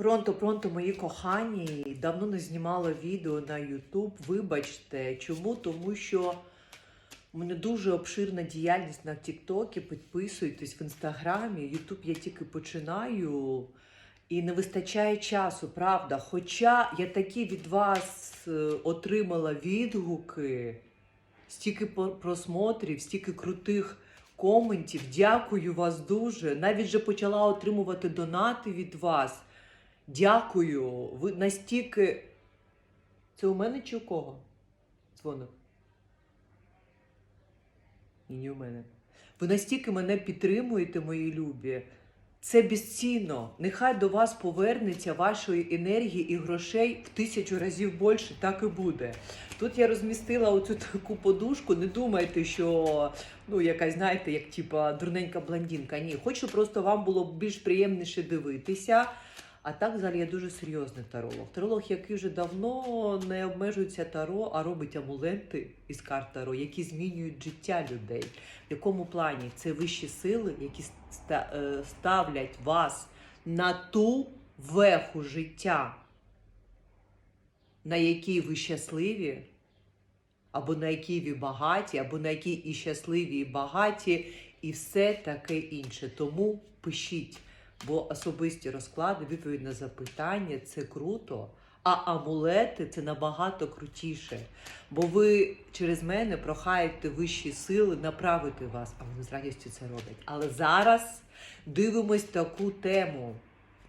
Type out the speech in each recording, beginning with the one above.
Пронто, пронто, мої кохані. Давно не знімала відео на YouTube. Вибачте, чому? Тому що у мене дуже обширна діяльність на TikTok. Підписуйтесь в інстаграмі. YouTube я тільки починаю і не вистачає часу, правда. Хоча я такі від вас е, отримала відгуки, стільки просмотрів, стільки крутих коментів. Дякую вас дуже. Навіть вже почала отримувати донати від вас. Дякую. Ви настільки. Це у мене чи у кого? Дзвоник. Ні, не у мене. Ви настільки мене підтримуєте, мої любі. Це безцінно. Нехай до вас повернеться вашої енергії і грошей в тисячу разів більше, так і буде. Тут я розмістила оцю таку подушку. Не думайте, що ну якась, знаєте, як типа дурненька блондинка. Ні, хочу просто вам було більш приємніше дивитися. А так, взагалі, я дуже серйозний таролог. Таролог, який вже давно не обмежується таро, а робить амулети із карт таро, які змінюють життя людей. В якому плані це вищі сили, які е, ставлять вас на ту веху життя, на якій ви щасливі, або на якій ви багаті, або на якій і щасливі, і багаті, і все таке інше. Тому пишіть, бо особисті розклади, відповідь на запитання це круто. А амулети це набагато крутіше. Бо ви через мене прохаєте вищі сили направити вас, а вони з радістю це роблять. Але зараз дивимось таку тему.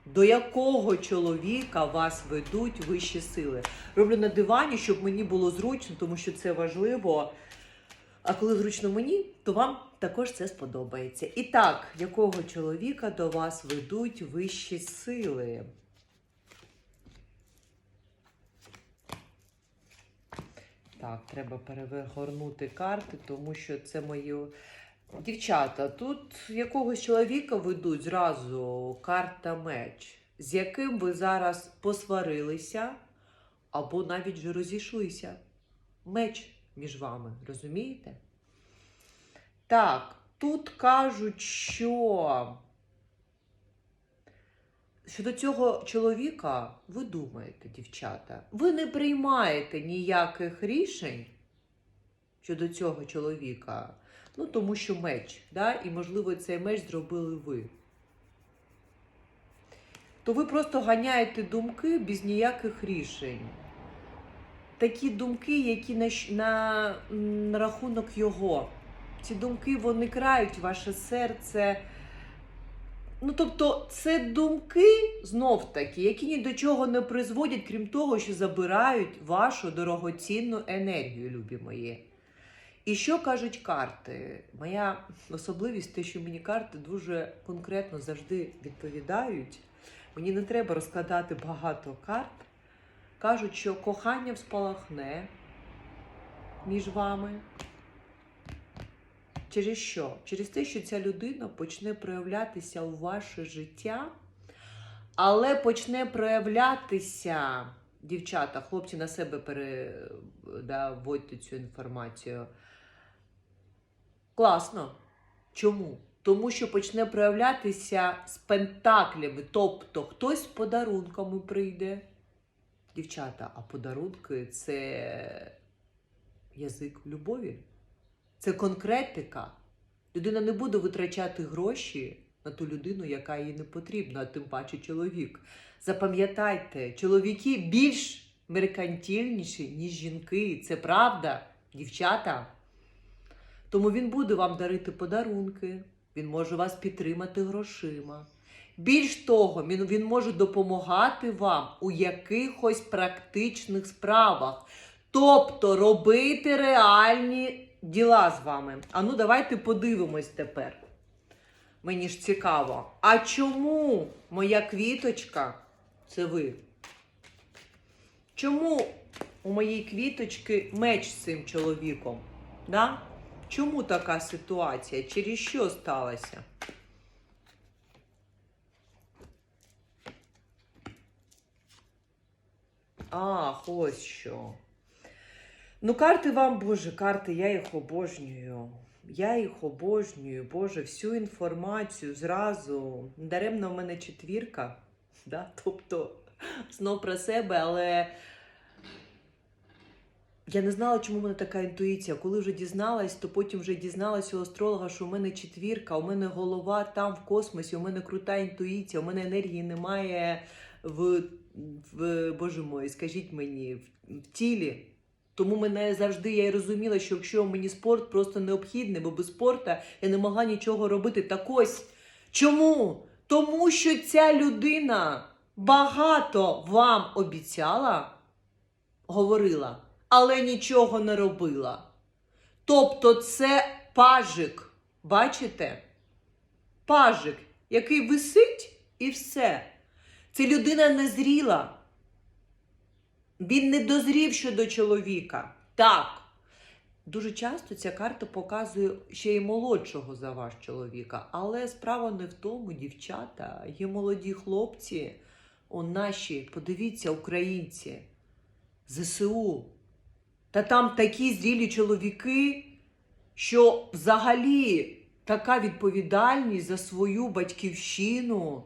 До якого чоловіка вас ведуть вищі сили? Роблю на дивані, щоб мені було зручно, тому що це важливо. А коли зручно мені, то вам також це сподобається. І так, якого чоловіка до вас ведуть вищі сили? Так, треба перегорнути карти, тому що це мої. Дівчата, тут якогось чоловіка ведуть зразу карта меч, з яким ви зараз посварилися або навіть вже розійшлися. Меч між вами, розумієте? Так, тут кажуть, що щодо цього чоловіка ви думаєте, дівчата, ви не приймаєте ніяких рішень щодо цього чоловіка. Ну, тому що меч, да? і, можливо, цей меч зробили ви. То ви просто ганяєте думки без ніяких рішень. Такі думки, які на, на, на рахунок його. Ці думки вони крають ваше серце. Ну, тобто, це думки знов таки, які ні до чого не призводять, крім того, що забирають вашу дорогоцінну енергію, любі мої. І що кажуть карти? Моя особливість те, що мені карти дуже конкретно завжди відповідають. Мені не треба розкладати багато карт. Кажуть, що кохання спалахне між вами. Через що? Через те, що ця людина почне проявлятися у ваше життя, але почне проявлятися, дівчата, хлопці на себе переводьте цю інформацію. Класно. Чому? Тому що почне проявлятися з пентаклями. Тобто хтось з подарунками прийде. Дівчата, а подарунки це язик любові. Це конкретика. Людина не буде витрачати гроші на ту людину, яка їй не потрібна, а тим паче чоловік. Запам'ятайте, чоловіки більш меркантильніші, ніж жінки. Це правда, дівчата. Тому він буде вам дарити подарунки, він може вас підтримати грошима. Більш того, він, він може допомагати вам у якихось практичних справах. Тобто робити реальні діла з вами. А ну давайте подивимось тепер. Мені ж цікаво. А чому моя квіточка це ви? Чому у моєї квіточки меч з цим чоловіком? Да? Чому така ситуація? Через що сталося? Ах, ось що. Ну, карти вам, Боже, карти, я їх обожнюю. Я їх обожнюю, Боже, всю інформацію зразу. Даремно в мене четвірка. Да? Тобто, знов про себе, але я не знала, чому в мене така інтуїція. Коли вже дізналась, то потім вже дізналася у астролога, що у мене четвірка, у мене голова там в космосі, у мене крута інтуїція, у мене енергії немає в, в Боже мой, скажіть мені, в, тілі. Тому мене завжди я й розуміла, що якщо мені спорт просто необхідний, бо без спорту я не могла нічого робити. Так ось чому? Тому що ця людина багато вам обіцяла, говорила, але нічого не робила. Тобто це пажик, бачите? Пажик, який висить і все. Це людина незріла. Він не дозрів щодо чоловіка. Так. Дуже часто ця карта показує ще й молодшого за ваш чоловіка. Але справа не в тому, дівчата, є молоді хлопці, о, наші, подивіться, українці, ЗСУ. Та там такі зрілі чоловіки, що взагалі така відповідальність за свою батьківщину.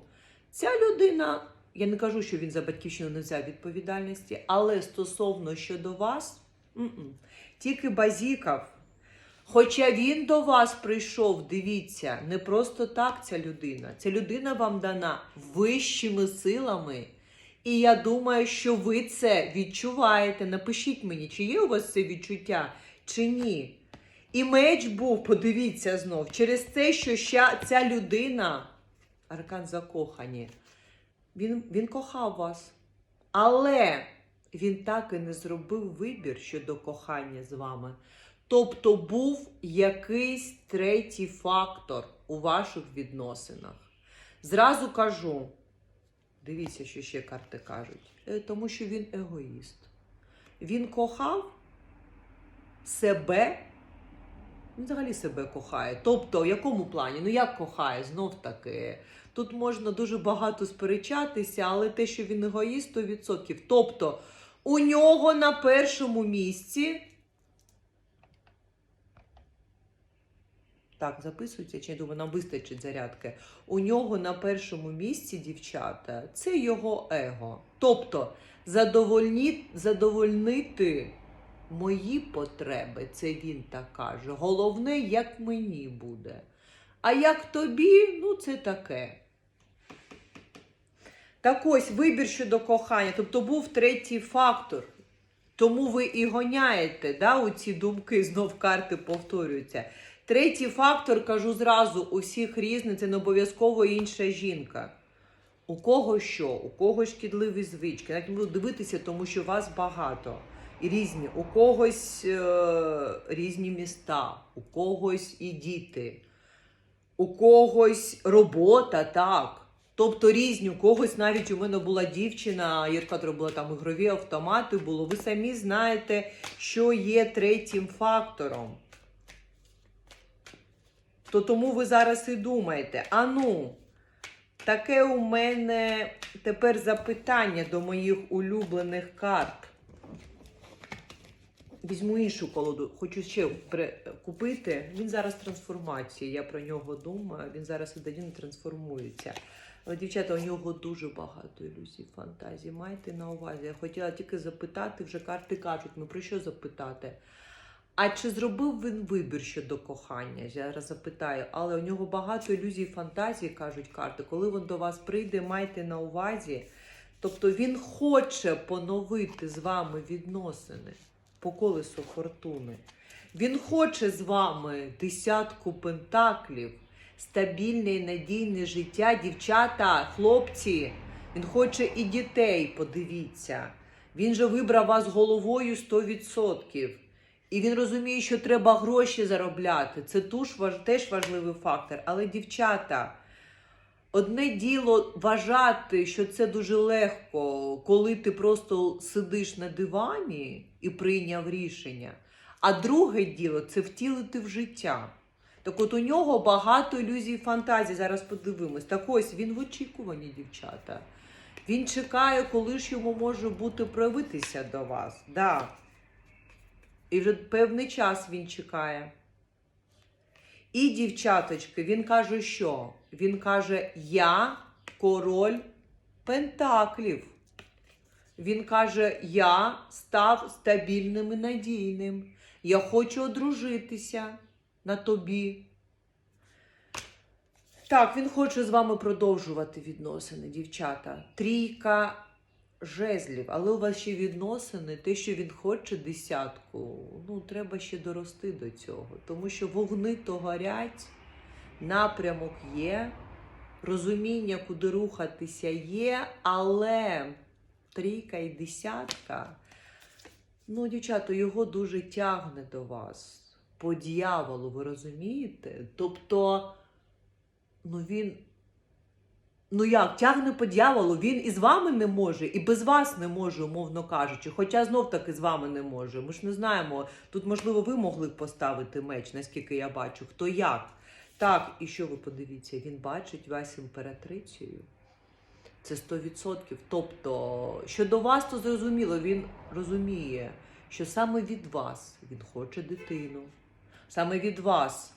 Ця людина, я не кажу, що він за батьківщину не взяв відповідальності, але стосовно щодо вас, м-м, тільки базікав. Хоча він до вас прийшов, дивіться, не просто так ця людина. Ця людина вам дана вищими силами. І я думаю, що ви це відчуваєте. Напишіть мені, чи є у вас це відчуття, чи ні. І меч був, подивіться знов, через те, що ця людина, аркан закохані, він, він кохав вас. Але він так і не зробив вибір щодо кохання з вами. Тобто був якийсь третій фактор у ваших відносинах. Зразу кажу, дивіться, що ще карти кажуть. Е, Тому що він егоїст. Він кохав себе, він взагалі себе кохає. Тобто, в якому плані? Ну як кохає? Знов таки. Тут можна дуже багато сперечатися, але те, що він егоїст, 100%. Тобто, у нього на першому місці. Так, записується, чи я думаю, нам вистачить зарядки. У нього на першому місці, дівчата, це його его. Тобто, задовольні, задовольнити мої потреби, це він так каже. Головне, як мені буде. А як тобі, ну це таке. Так ось вибір щодо кохання, тобто був третій фактор. Тому ви і гоняєте да, у ці думки, знов карти повторюються. Третій фактор, кажу зразу, у всіх різний, це не обов'язково інша жінка. У кого що, у кого шкідливі звички. Навіть буду дивитися, тому що вас багато. І різні. У когось е- різні міста, у когось і діти, у когось робота, так. Тобто різні, у когось навіть у мене була дівчина, яка робила там ігрові автомати, було. Ви самі знаєте, що є третім фактором. То тому ви зараз і думаєте, а ну, таке у мене тепер запитання до моїх улюблених карт. Візьму іншу колоду, хочу ще купити. Він зараз в трансформації, я про нього думаю. Він зараз один трансформується. Дівчата, у нього дуже багато ілюзій, фантазій. Майте на увазі. Я хотіла тільки запитати, вже карти кажуть, ну про що запитати? А чи зробив він вибір щодо кохання? Я зараз запитаю, але у нього багато ілюзій, фантазій, кажуть карти. Коли він до вас прийде, майте на увазі. Тобто він хоче поновити з вами відносини по колесу фортуни. Він хоче з вами десятку пентаклів, стабільне і надійне життя, дівчата, хлопці. Він хоче і дітей, подивіться. Він же вибрав вас головою 100%. І він розуміє, що треба гроші заробляти. Це теж важливий фактор. Але, дівчата, одне діло вважати, що це дуже легко, коли ти просто сидиш на дивані і прийняв рішення. А друге діло це втілити в життя. Так от у нього багато ілюзій фантазій. Зараз подивимось. Так ось він в очікуванні, дівчата. Він чекає, коли ж йому може бути проявитися до вас. Да. І вже певний час він чекає. І, дівчаточки, він каже, що? Він каже: Я король Пентаклів. Він каже: Я став стабільним і надійним. Я хочу одружитися на тобі. Так, він хоче з вами продовжувати відносини, дівчата. Трійка жезлів, але у вас ще відносини, те, що він хоче десятку, ну, треба ще дорости до цього. Тому що вогни то горять, напрямок є, розуміння, куди рухатися є, але трійка і десятка. Ну, дівчата, його дуже тягне до вас. По дьяволу, ви розумієте? Тобто, ну він. Ну як, тягне по дьяволу, він і з вами не може, і без вас не може, умовно кажучи. Хоча знов таки з вами не може. Ми ж не знаємо. Тут, можливо, ви могли б поставити меч, наскільки я бачу, хто як. Так, і що ви подивіться, він бачить вас імператрицею. Це 100%. Тобто, щодо вас, то зрозуміло, він розуміє, що саме від вас він хоче дитину. Саме від вас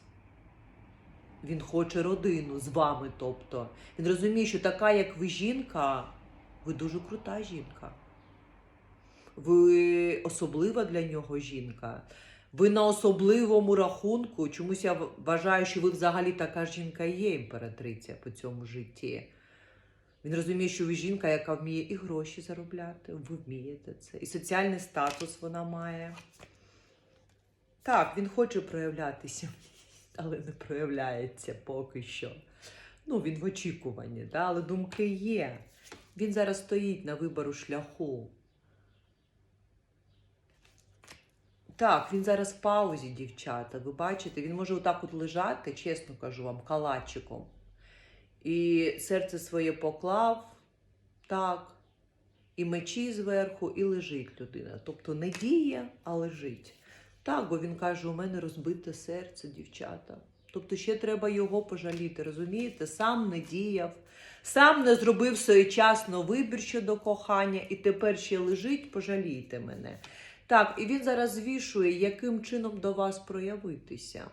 він хоче родину з вами. Тобто, він розуміє, що така, як ви жінка, ви дуже крута жінка. Ви особлива для нього жінка. Ви на особливому рахунку. Чомусь я вважаю, що ви взагалі така жінка є імператриця по цьому житті. Він розуміє, що ви жінка, яка вміє і гроші заробляти, ви вмієте це. І соціальний статус вона має. Так, він хоче проявлятися, але не проявляється поки що. Ну, він в очікуванні, да? але думки є. Він зараз стоїть на вибору шляху. Так, він зараз в паузі, дівчата. Ви бачите, він може отак от лежати, чесно кажу вам, калачиком. І серце своє поклав, так, і мечі зверху, і лежить людина. Тобто не діє, а лежить. Так, бо він каже: у мене розбите серце, дівчата. Тобто ще треба його пожаліти, розумієте? Сам не діяв, сам не зробив своєчасно вибір щодо кохання, і тепер ще лежить, пожалійте мене. Так, і він зараз звішує, яким чином до вас проявитися,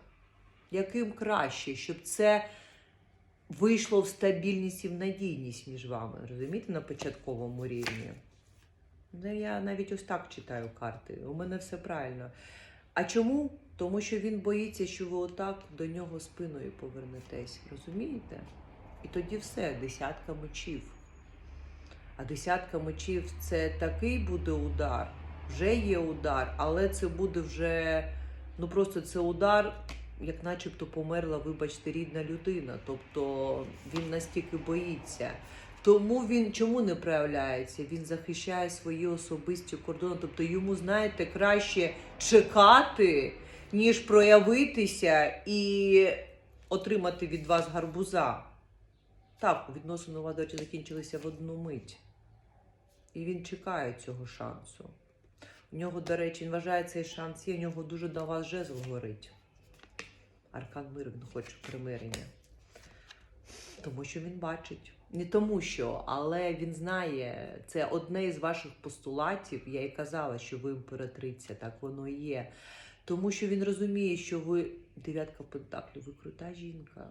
яким краще, щоб це вийшло в стабільність і в надійність між вами. Розумієте, на початковому рівні. Ну, я навіть ось так читаю карти. У мене все правильно. А чому? Тому що він боїться, що ви отак до нього спиною повернетесь. Розумієте? І тоді все, десятка мечів. А десятка мечів це такий буде удар. Вже є удар, але це буде вже, ну просто це удар, як начебто померла, вибачте, рідна людина. Тобто він настільки боїться. Тому він чому не проявляється? Він захищає свої особисті кордони. Тобто йому, знаєте, краще чекати, ніж проявитися і отримати від вас гарбуза. Так, відносини у вас, до речі, закінчилися в одну мить. І він чекає цього шансу. У нього, до речі, він вважає цей шанс, є, у нього дуже до вас жезл горить. Аркан мир, він хоче примирення. Тому що він бачить. Не тому що, але він знає, це одне із ваших постулатів. Я і казала, що ви імператриця, так воно і є. Тому що він розуміє, що ви дев'ятка пентаклів, ви крута жінка.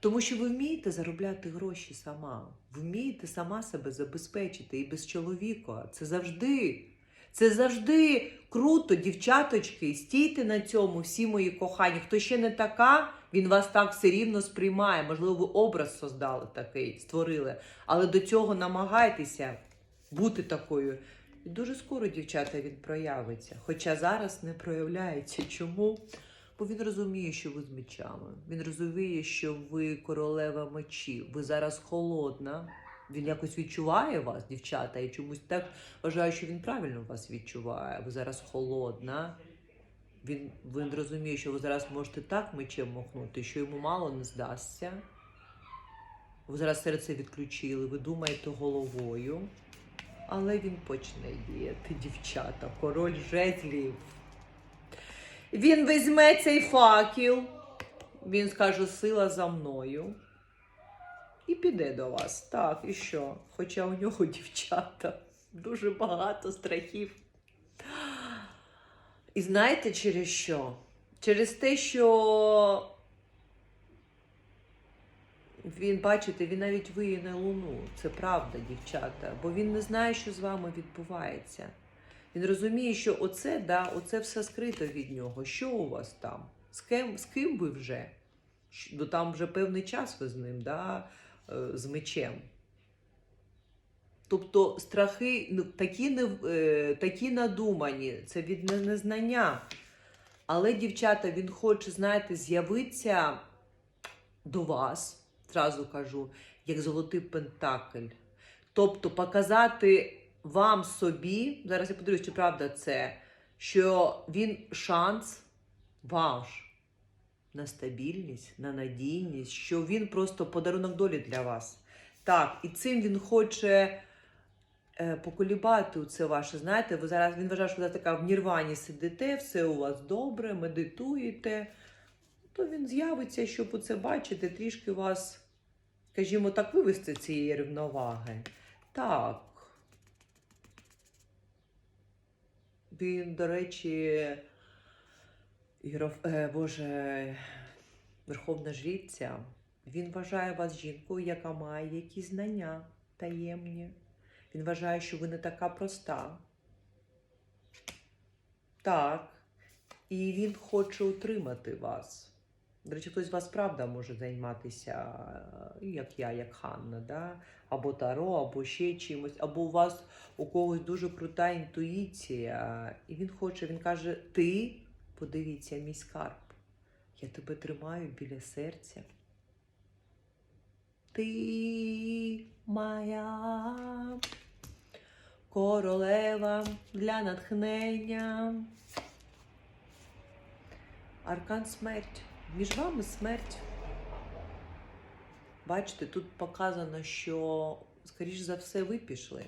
Тому що ви вмієте заробляти гроші сама. Вмієте сама себе забезпечити і без чоловіка. Це завжди. Це завжди круто, дівчаточки. Стійте на цьому, всі мої кохані. Хто ще не така, він вас так все рівно сприймає. Можливо, ви образ создали такий, створили. Але до цього намагайтеся бути такою. І дуже скоро, дівчата, він проявиться. Хоча зараз не проявляється. Чому? Бо він розуміє, що ви з мечами. Він розуміє, що ви королева мечів. Ви зараз холодна. Він якось відчуває вас, дівчата, і чомусь так вважаю, що він правильно вас відчуває. Ви зараз холодна. Він, він розуміє, що ви зараз можете так мечем махнути, що йому мало не здасться. Ви зараз серце відключили, ви думаєте головою. Але він почне діяти, дівчата, король жезлів. Він візьме цей факел, він скаже, сила за мною. І піде до вас. Так, і що? Хоча у нього дівчата дуже багато страхів. І знаєте через що? Через те, що Він, бачите, він навіть виє на луну. Це правда, дівчата. Бо він не знає, що з вами відбувається. Він розуміє, що оце, да, оце все скрито від нього. Що у вас там? З ким, з ким ви вже? Ну, там вже певний час ви з ним, да, е, з мечем. Тобто страхи ну, такі, не, е, такі надумані, це від незнання. Але, дівчата, він хоче, знаєте, з'явитися до вас, зразу кажу, як золотий пентакль. Тобто показати вам собі, зараз я подивлюсь, чи правда це, що він шанс ваш на стабільність, на надійність, що він просто подарунок долі для вас. Так, і цим він хоче поколібати це ваше. Знаєте, ви зараз він вважає, що ви така в нірвані сидите, все у вас добре, медитуєте. То він з'явиться, щоб оце бачити, трішки вас, скажімо так, вивести цієї рівноваги. Так. Він, до речі, Єроф... е, Боже, Верховна Жриця, він вважає вас жінкою, яка має якісь знання таємні. Він вважає, що ви не така проста. Так. І він хоче утримати вас. До речі, хтось з вас правда може займатися, е, як я, як Ханна, да? або Таро, або ще чимось, або у вас у когось дуже крута інтуїція. І він хоче, він каже: Ти подивіться, мій скарб, я тебе тримаю біля серця. Ти моя королева для натхнення. Аркан смерть. Між вами смерть. Бачите, тут показано, що, скоріш за все, ви пішли.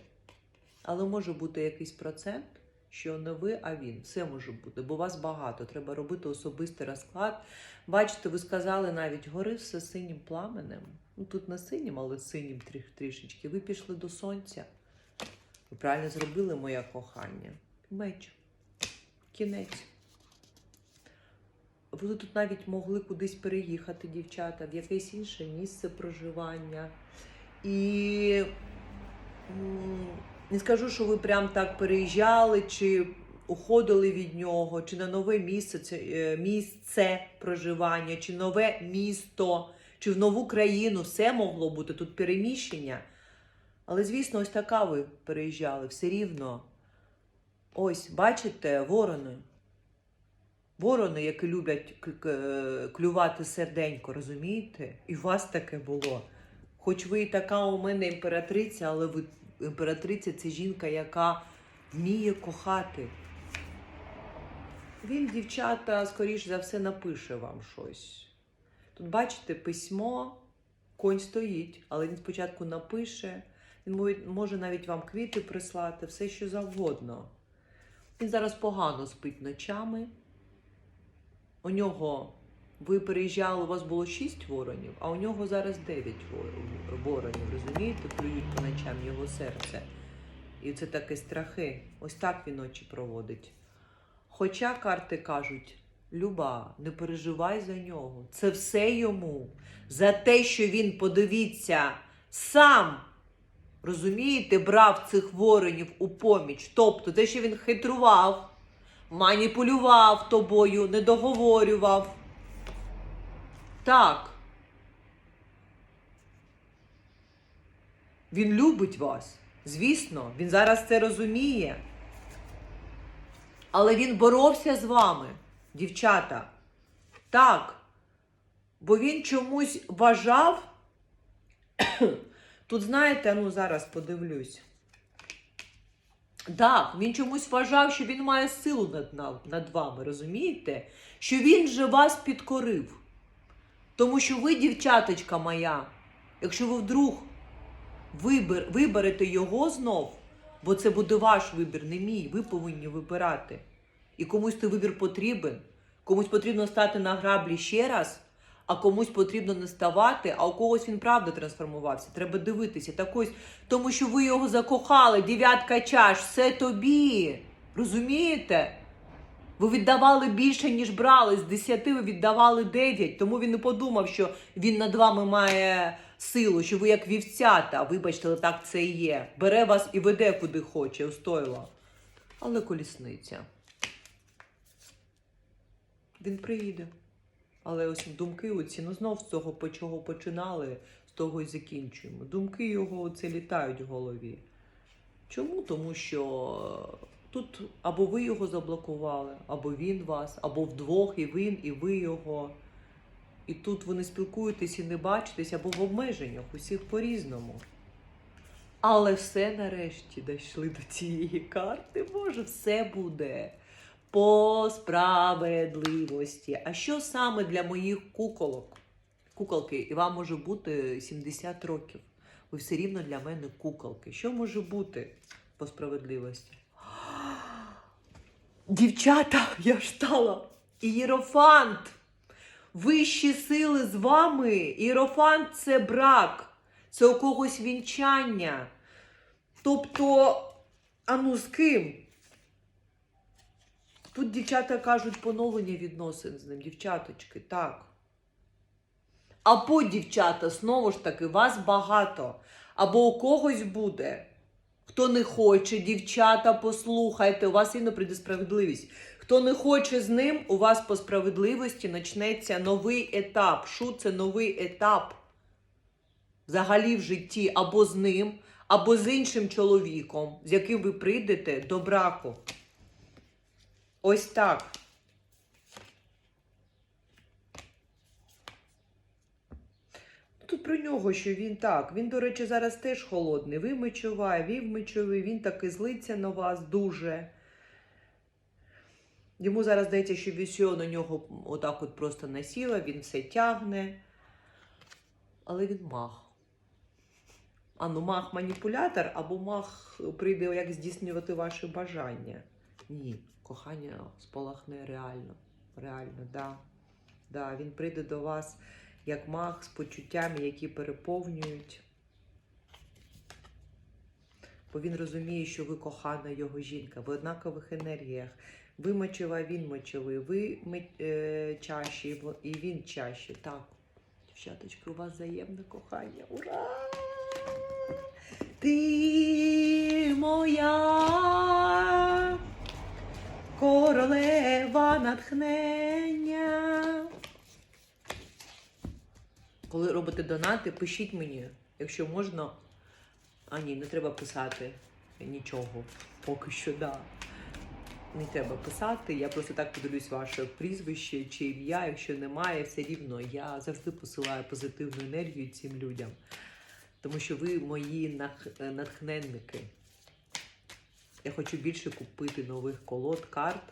Але може бути якийсь процент, що не ви, а він. Все може бути, бо вас багато. Треба робити особистий розклад. Бачите, ви сказали навіть гори все синім пламенем. Ну тут не синім, але синім трішечки. Ви пішли до сонця. Ви правильно зробили моє кохання. Меч. Кінець. Ви тут навіть могли кудись переїхати, дівчата, в якесь інше місце проживання. І не скажу, що ви прям так переїжджали, чи уходили від нього, чи на нове місце, це, е, місце проживання, чи нове місто, чи в нову країну. Все могло бути тут переміщення. Але, звісно, ось така ви переїжджали, все рівно. Ось, бачите, ворони. Ворони, які люблять клювати серденько, розумієте? І у вас таке було. Хоч ви і така у мене імператриця, але ви імператриця це жінка, яка вміє кохати. Він, дівчата, скоріш за все, напише вам щось. Тут, бачите, письмо, конь стоїть, але він спочатку напише. Він може- навіть вам квіти прислати, все що завгодно. Він зараз погано спить ночами. У нього ви переїжджали, у вас було 6 воронів, а у нього зараз 9 воронів. Розумієте, клюють по ночам його серце. І це такі страхи. Ось так він ночі проводить. Хоча карти кажуть: Люба, не переживай за нього. Це все йому. За те, що він, подивіться, сам, розумієте, брав цих воронів у поміч. Тобто, те, що він хитрував, маніпулював тобою, не договорював. Так. Він любить вас. Звісно, він зараз це розуміє. Але він боровся з вами, дівчата. Так. Бо він чомусь вважав. Тут, знаєте, ну зараз подивлюсь. Так, він чомусь вважав, що він має силу над, над вами, розумієте? Що він же вас підкорив. Тому що ви, дівчаточка моя, якщо ви вдруг вибер, виберете його знов, бо це буде ваш вибір, не мій, ви повинні вибирати. І комусь той вибір потрібен, комусь потрібно стати на граблі ще раз, а комусь потрібно не ставати, а у когось він правда трансформувався. Треба дивитися. Так ось, тому що ви його закохали, дев'ятка чаш, все тобі. Розумієте? Ви віддавали більше, ніж брали. З 10 ви віддавали 9, тому він не подумав, що він над вами має силу, що ви як вівцята, вибачте, але так це і є. Бере вас і веде куди хоче, устойло. Але колісниця. Він приїде. Але ось думки оці, ну знов з того, по чого починали, з того і закінчуємо. Думки його оце літають в голові. Чому? Тому що тут або ви його заблокували, або він вас, або вдвох і він, і ви його. І тут ви не спілкуєтесь і не бачитесь, або в обмеженнях, усіх по-різному. Але все нарешті дійшли до цієї карти. Боже, все буде по справедливості. А що саме для моїх куколок? Куколки, і вам може бути 70 років. Ви все рівно для мене куколки. Що може бути по справедливості? Дівчата, я ж стала ієрофант. Вищі сили з вами. Ієрофант це брак, це у когось вінчання. Тобто, а ну з ким? Тут дівчата кажуть поновлення відносин з ним, дівчаточки, так. Або, дівчата, знову ж таки, вас багато, або у когось буде. Хто не хоче, дівчата, послухайте, у вас іно прийде справедливість. Хто не хоче з ним, у вас по справедливості почнеться новий етап. Шу це новий етап взагалі в житті або з ним, або з іншим чоловіком, з яким ви прийдете до браку. Ось так. Тут про нього, що він так. Він, до речі, зараз теж холодний. Ви мечова, він мечовий, він таки злиться на вас дуже. Йому зараз здається, що вісьо на нього отак от просто насіла, він все тягне. Але він маг. А ну маг маніпулятор, або маг прийде як здійснювати ваші бажання. Ні, кохання спалахне реально. Реально, да. Да, він прийде до вас як маг з почуттями, які переповнюють. Бо він розуміє, що ви кохана його жінка, ви однакових енергіях. Ви мочова, він мочовий, ви е, чаші, і він чаші. Так, дівчаточки, у вас взаємне кохання. Ура! Ти моя королева натхнення. Коли робите донати, пишіть мені, якщо можна. А ні, не треба писати нічого. Поки що, да. Не треба писати. Я просто так подивлюсь ваше прізвище чи ім'я. Якщо немає, все рівно я завжди посилаю позитивну енергію цим людям. Тому що ви мої натхненники. Я хочу більше купити нових колод, карт.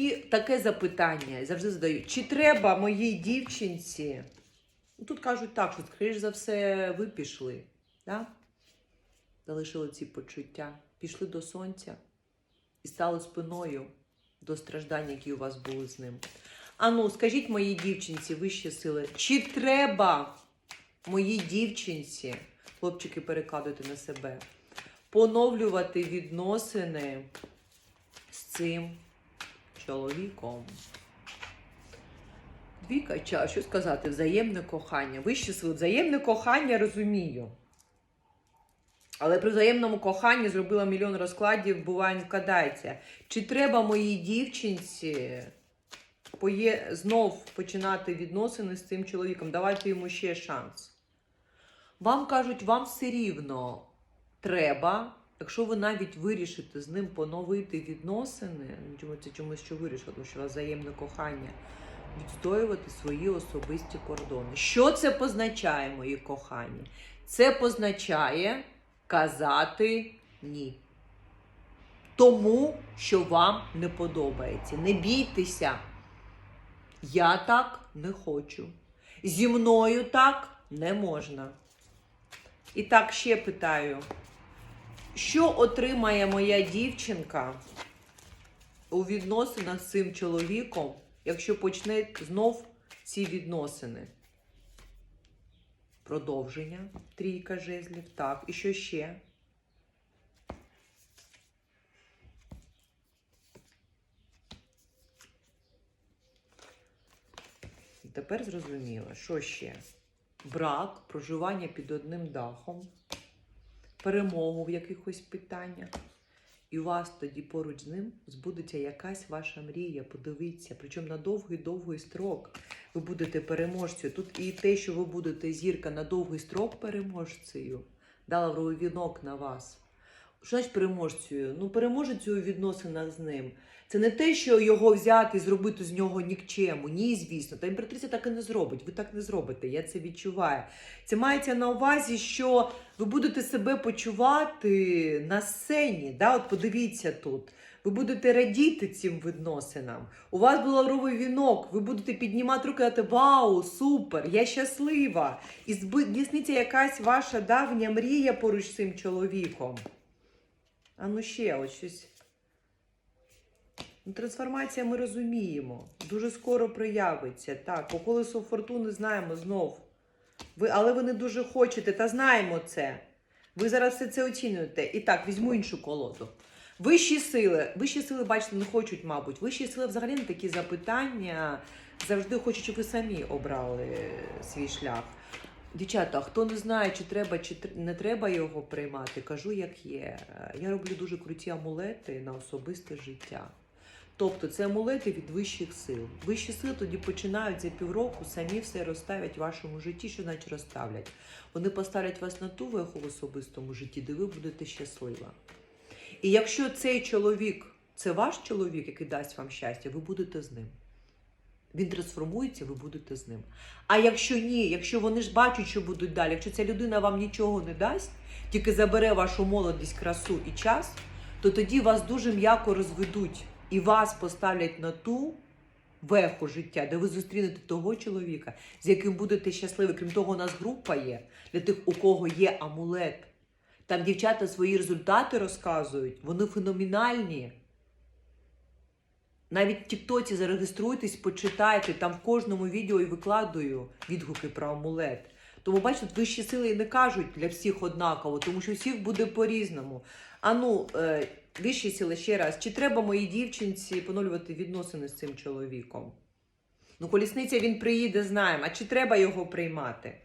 І таке запитання я завжди задаю: чи треба моїй дівчинці? Ну, Тут кажуть так, що, скоріш за все, ви пішли. Да? Залишили ці почуття, пішли до сонця і стали спиною до страждань, які у вас були з ним. Ану, скажіть моїй дівчинці, вищі сили, чи треба моїй дівчинці, хлопчики, перекладуйте на себе, поновлювати відносини з цим чоловіком? Двійка чаш, що сказати, взаємне кохання. Вищі сили, взаємне кохання розумію. Але при взаємному коханні зробила мільйон розкладів, буває, не вкладається. Чи треба моїй дівчинці поє... знов починати відносини з цим чоловіком? Давайте йому ще шанс. Вам кажуть, вам все рівно треба, якщо ви навіть вирішите з ним поновити відносини, ну, це чомусь що вирішили, тому що у вас взаємне кохання, відстоювати свої особисті кордони. Що це позначає, мої кохані? Це позначає казати ні. Тому, що вам не подобається. Не бійтеся. Я так не хочу. Зі мною так не можна. І так ще питаю: що отримає моя дівчинка у відносинах з цим чоловіком, якщо почне знов ці відносини? Продовження. Трійка жезлів. Так. І що ще? Тепер зрозуміло, що ще? брак, проживання під одним дахом, перемогу в якихось питаннях. І у вас тоді поруч з ним збудеться якась ваша мрія. Подивіться, причому на довгий-довгий строк. Ви будете переможцею. Тут і те, що ви будете зірка на довгий строк переможцею, дала в вінок на вас. Що значить переможцею? Ну, переможецею у відносинах з ним. Це не те, що його взяти і зробити з нього нікчему. Ні, звісно. Та імператриця так і не зробить. Ви так не зробите. Я це відчуваю. Це мається на увазі, що ви будете себе почувати на сцені. Да? От подивіться тут. Ви будете радіти цим відносинам. У вас був лавровий вінок, ви будете піднімати руки і казати Вау, супер! Я щаслива! І здійсниться якась ваша давня мрія поруч з цим чоловіком. А ну ще ось щось. Ну, Трансформація ми розуміємо. Дуже скоро проявиться. Так, по колесу фортуни знаємо знов. Ви, але ви не дуже хочете, та знаємо це. Ви зараз все це оцінюєте. І так, візьму іншу колоду. Вищі сили. Вищі сили, бачите, не хочуть, мабуть. Вищі сили взагалі на такі запитання завжди хочуть, щоб ви самі обрали свій шлях. Дівчата, хто не знає, чи треба, чи не треба його приймати, кажу, як є. Я роблю дуже круті амулети на особисте життя. Тобто це амулети від вищих сил. Вищі сили тоді починають за півроку самі все розставлять в вашому житті, що значить розставлять. Вони поставлять вас на ту веху в особистому житті, де ви будете щаслива. І якщо цей чоловік це ваш чоловік, який дасть вам щастя, ви будете з ним. Він трансформується, ви будете з ним. А якщо ні, якщо вони ж бачать, що будуть далі, якщо ця людина вам нічого не дасть, тільки забере вашу молодість, красу і час, то тоді вас дуже м'яко розведуть і вас поставлять на ту веху життя, де ви зустрінете того чоловіка, з яким будете щасливі. Крім того, у нас група є для тих, у кого є амулет. Там дівчата свої результати розказують, вони феноменальні. Навіть в Тіктоці зареєструйтесь, почитайте, там в кожному відео і викладую відгуки про амулет. Тому, бачите, вищі сили і не кажуть для всіх однаково, тому що всіх буде по-різному. А ну, е, вищі сили ще раз, чи треба моїй дівчинці поновлювати відносини з цим чоловіком? Ну, колісниця він приїде, знаємо. А чи треба його приймати?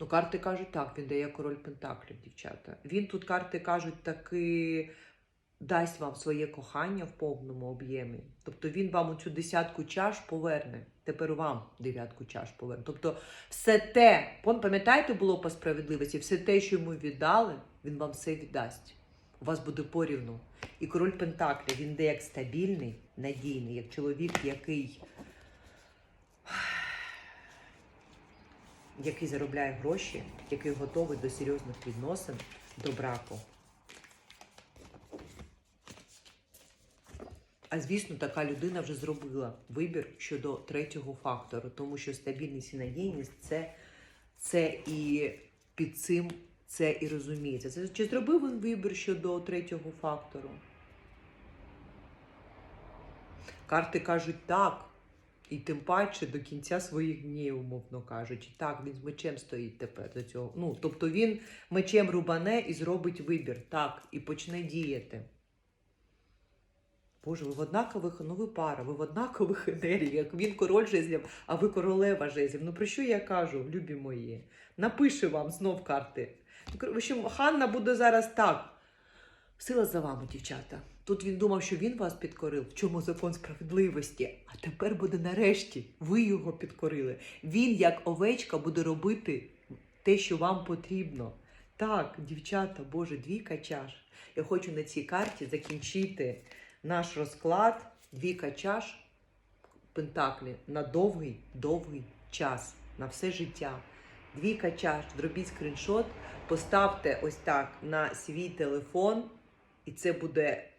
Ну, карти кажуть так, він дає король Пентаклів, дівчата. Він тут карти кажуть таки дасть вам своє кохання в повному об'ємі. Тобто він вам оцю десятку чаш поверне. Тепер вам дев'ятку чаш поверне. Тобто, все те, пам'ятаєте, було по справедливості, все те, що йому віддали, він вам все віддасть. У вас буде порівну. І король Пентаклів, він де як стабільний, надійний, як чоловік, який, який заробляє гроші, який готовий до серйозних відносин, до браку. А звісно, така людина вже зробила вибір щодо третього фактору, тому що стабільність і надійність це, це і під цим це і розуміється. Це чи зробив він вибір щодо третього фактору? Карти кажуть так. І тим паче до кінця своїх днів, умовно кажучи. Так, він з мечем стоїть тепер до цього. Ну, тобто він мечем рубане і зробить вибір. Так, і почне діяти. Боже, ви в однакових, ну ви пара, ви в однакових енергіях. Він король жезлів, а ви королева жезлів. Ну про що я кажу, любі мої? Напишу вам знов карти. В общем, Ханна буде зараз так. Сила за вами, дівчата. Тут він думав, що він вас підкорив. В чому закон справедливості? А тепер буде нарешті. Ви його підкорили. Він, як овечка, буде робити те, що вам потрібно. Так, дівчата, Боже, двійка чаш. Я хочу на цій карті закінчити наш розклад двійка чаш Пентаклі на довгий, довгий час, на все життя. Двійка чаш, зробіть скріншот, поставте ось так на свій телефон, і це буде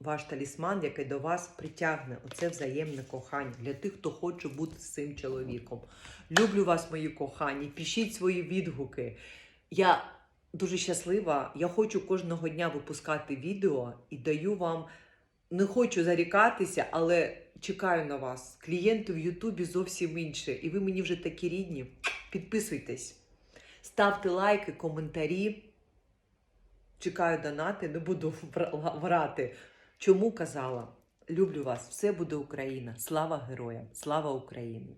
ваш талісман, який до вас притягне оце взаємне кохання для тих, хто хоче бути з цим чоловіком. Люблю вас, мої кохані. Пишіть свої відгуки. Я дуже щаслива. Я хочу кожного дня випускати відео і даю вам. Не хочу зарікатися, але чекаю на вас. Клієнти в Ютубі зовсім інші. І ви мені вже такі рідні. Підписуйтесь, ставте лайки, коментарі. Чекаю донати, не буду вра- врати. Чому казала? Люблю вас, все буде Україна. Слава героям! Слава Україні!